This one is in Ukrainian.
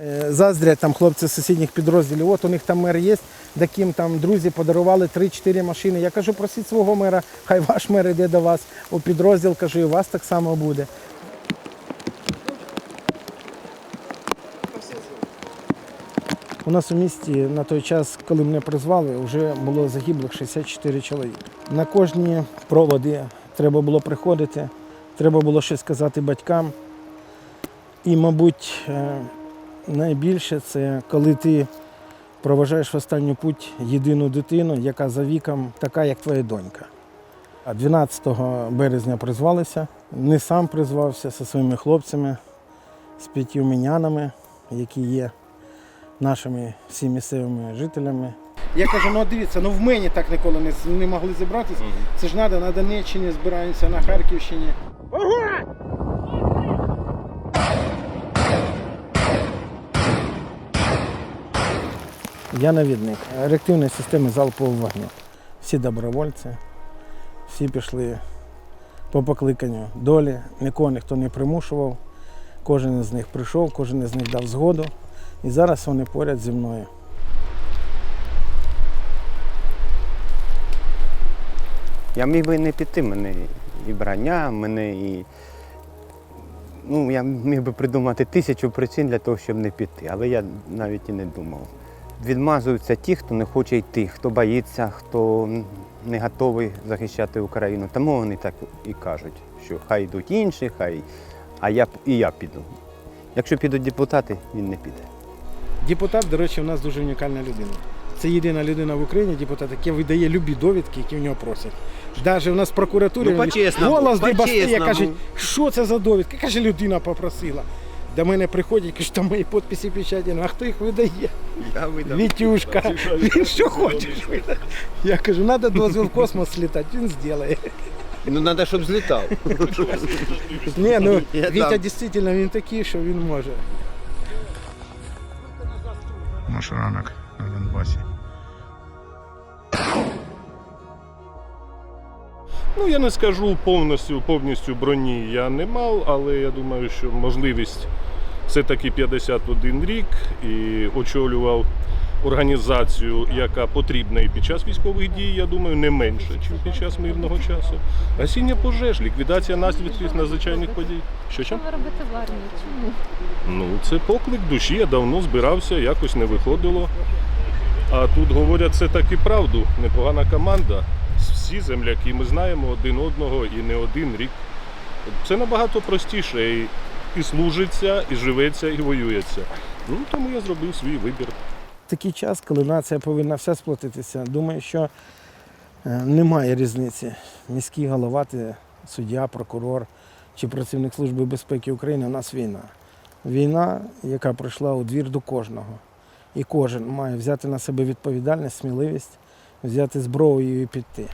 Е, Заздрять там хлопці з сусідніх підрозділів. От у них там мер є, таким там друзі подарували 3-4 машини. Я кажу, просіть свого мера, хай ваш мер йде до вас у підрозділ, кажу, і у вас так само буде. У нас у місті на той час, коли мене призвали, вже було загиблих 64 чоловік. На кожні проводи треба було приходити, треба було щось сказати батькам. І, мабуть, е, найбільше це коли ти проважаєш в останню путь єдину дитину, яка за віком така, як твоя донька. А 12 березня призвалися. Не сам призвався зі своїми хлопцями, з п'ятью мінянами, які є нашими всі місцевими жителями. Я кажу, ну дивіться, ну в мені так ніколи не, не могли зібратися. Це ж треба на Донеччині збираємося, на Харківщині. Я навідник реактивної системи залпового вогню. Всі добровольці, всі пішли по покликанню долі, нікого ніхто не примушував. Кожен із них прийшов, кожен із них дав згоду. І зараз вони поряд зі мною. Я міг би не піти, мене і брання, мене і. Ну, я міг би придумати тисячу причин для того, щоб не піти, але я навіть і не думав. Відмазуються ті, хто не хоче йти, хто боїться, хто не готовий захищати Україну. Тому вони так і кажуть, що хай йдуть інші, хай, а я і я піду. Якщо підуть депутати, він не піде. Депутат, до речі, у нас дуже унікальна людина. Це єдина людина в Україні, депутат, який видає любі довідки, які в нього просять. Навіть у нас в прокуратурі Ну, голос дебастує, по-чесному. каже, що це за довідки? Каже, людина попросила. До мене приходять, кажуть, там мої підписи печаті, ну а хто їх видає? Я видав. Вітюшка, він що хочеш видає. Я кажу, треба дозвіл в космос слітати, він зробить. Ну, треба, щоб злітав. Ні, ну Вітя дійсно він такий, що він може. Наш ранок на Донбасі. Ну, я не скажу повністю, повністю броні я не мав, але я думаю, що можливість все-таки 51 рік і очолював організацію, яка потрібна і під час військових дій, я думаю, не менше, ніж під час мирного часу. Гасіння пожеж, ліквідація наслідків надзвичайних подій. Що чим? Робите в армії? Чому? Ну, це поклик душі. Я давно збирався, якось не виходило. А тут говорять це таки правду. Непогана команда. Всі земляки, ми знаємо один одного і не один рік. Це набагато простіше. І, і служиться, і живеться, і воюється. Ну, тому я зробив свій вибір. такий час, коли нація повинна вся сплотитися. Думаю, що е, немає різниці. Міський голова, ти суддя, прокурор чи працівник Служби безпеки України. У нас війна. Війна, яка прийшла у двір до кожного. І кожен має взяти на себе відповідальність, сміливість, взяти зброю і піти.